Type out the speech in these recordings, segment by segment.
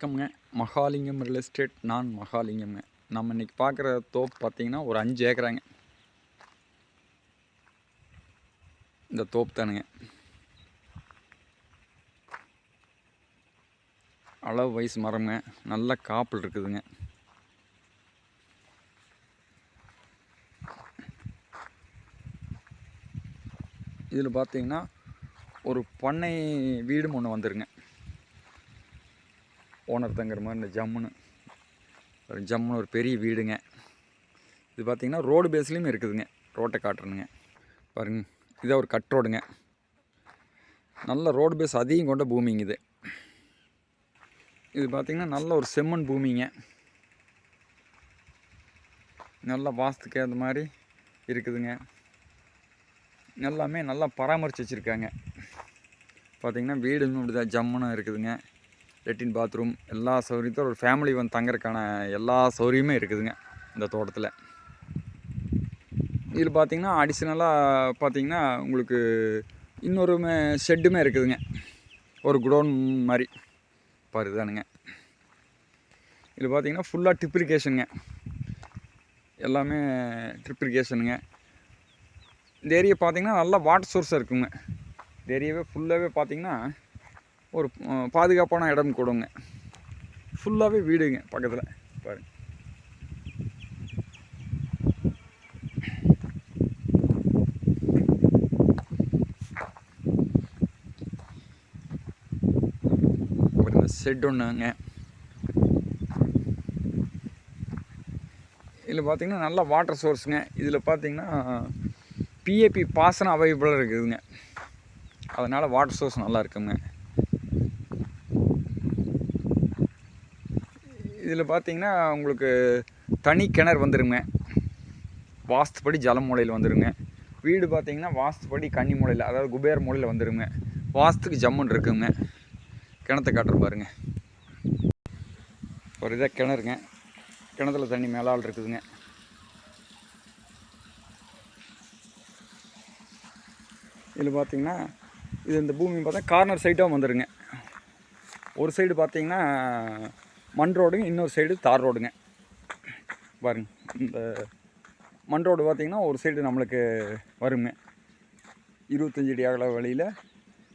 வணக்கம்ங்க. Mahalingam real estate நான் மகாலிங்கம்ங்க. நம்ம இன்னைக்கு பார்க்குற தோப்பு பார்த்திங்கன்னா ஒரு அஞ்சு ஏக்கராங்க. இந்த தோப்பு தானுங்க. அளவு வயசு மரம்ங்க. நல்ல காப்பில் இருக்குதுங்க. இதில் பார்த்தீங்கன்னா ஒரு பண்ணை வீடும் ஒன்று வந்துருங்க. ஓனர் தங்குற மாதிரி இந்த ஜம்முன்னு. ஒரு ஜம்முன்னு ஒரு பெரிய வீடுங்க. இது பார்த்திங்கன்னா ரோடு பேஸ்லேயும் இருக்குதுங்க. ரோட்டை காட்டுறனுங்க. பாருங்க இதை ஒரு கட் ரோடுங்க. நல்ல ரோடு பேஸ் அதிகம் கொண்ட பூமிங்க இது. இது பார்த்திங்கன்னா நல்ல ஒரு செம்மண் பூமிங்க. நல்லா வாஸ்துக்கு ஏற்ற மாதிரி இருக்குதுங்க. எல்லாமே நல்லா பராமரித்து வச்சுருக்காங்க. பார்த்தீங்கன்னா வீடுன்னு இப்படி தான் ஜம்முன்னு இருக்குதுங்க. லெட்டின் பாத்ரூம் எல்லா சௌகரியத்தோட ஒரு ஃபேமிலி வந்து தங்கறதுக்கான எல்லா சௌகரியமே இருக்குதுங்க இந்த தோட்டத்தில். இதில் பார்த்தீங்கன்னா அடிஷ்னலாக பார்த்தீங்கன்னா உங்களுக்கு இன்னொரு ஷெட்டுமே இருக்குதுங்க. ஒரு குடோன் மாதிரி பாரு தானுங்க இதில் பார்த்தீங்கன்னா ஃபுல்லாக ட்ரிப்ரிகேஷனுங்க எல்லாமே ட்ரிப்ரிகேஷனுங்க இந்த ஏரியா பார்த்திங்கன்னா நல்லா வாட்டர் சோர்ஸாக இருக்குங்க. இந்த ஏரியாவே ஃபுல்லாகவே பார்த்திங்கன்னா ஒரு பாதுகாப்பான இடம் கொடுங்க. ஃபுல்லாகவே வீடுங்க பக்கத்தில். பாருங்க. செட் ஒன்றுங்க இதில் பார்த்தீங்கன்னா நல்ல வாட்டர் சோர்ஸுங்க இதில் பார்த்தீங்கன்னா பிஏபி பாசனம் அவைலபிளாக இருக்குதுங்க. அதனால் வாட்டர் சோர்ஸ் நல்லா இருக்குங்க. இதில் பார்த்தீங்கன்னா உங்களுக்கு தனி கிணறு வந்துருங்க. வாஸ்துப்படி ஜல மூலையில் வந்துருங்க. வீடு பார்த்தீங்கன்னா வாஸ்துப்படி கன்னி மூலையில் அதாவது குபேர் மூலையில் வந்துருங்க. வாஸ்துக்கு ஜம்முன்னு இருக்குங்க. கிணத்தை காட்டுற பாருங்க. ஒரு இதாக கிணறுங்க. கிணத்துல தண்ணி மேலால் இருக்குதுங்க. இதில் பார்த்தீங்கன்னா இது இந்த பூமி பார்த்தா கார்னர் சைட்டாக வந்துடுங்க ஒரு சைடு பார்த்தீங்கன்னா மண் ரோடுங்க இன்னொரு சைடு தார் ரோடுங்க. பாருங்க இந்த மண் ரோடு பார்த்திங்கன்னா ஒரு சைடு நம்மளுக்கு வருங்க. இருபத்தஞ்சி அடி அகல வழியில்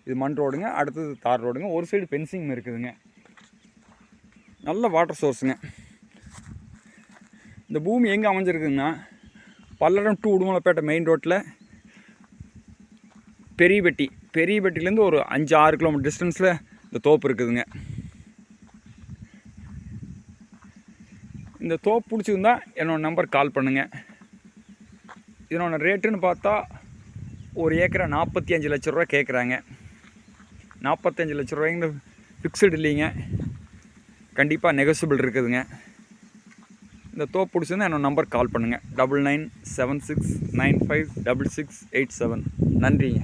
இது மண் ரோடுங்க அடுத்தது தார் ரோடுங்க. ஒரு சைடு ஃபென்சிங் இருக்குதுங்க. நல்ல வாட்டர் சோர்ஸுங்க இந்த பூமி எங்கே அமைஞ்சிருக்குங்கன்னா பல்லடம் டூ உடுமலைப்பேட்டை மெயின் ரோட்டில் பெரியபெட்டி. பெரியபெட்டிலேருந்து ஒரு அஞ்சு ஆறு கிலோமீட்டர் டிஸ்டன்ஸில் இந்த தோப்பு இருக்குதுங்க. இந்த தோப்பு பிடிச்சிருந்தா என்னோட நம்பர் கால் பண்ணுங்கள் இதனோட ரேட்டுன்னு பார்த்தா ஒரு ஏக்கரை நாற்பத்தி அஞ்சு லட்ச ரூபா கேட்குறாங்க நாற்பத்தஞ்சு லட்ச ரூபாய்ங்க ஃபிக்ஸடு இல்லைங்க. கண்டிப்பாக நெகசிபிள் இருக்குதுங்க. இந்த தோப்பு பிடிச்சிருந்தா என்னோடய நம்பர் கால் பண்ணுங்கள் double nine seven six nine five double six eight seven நன்றிங்க.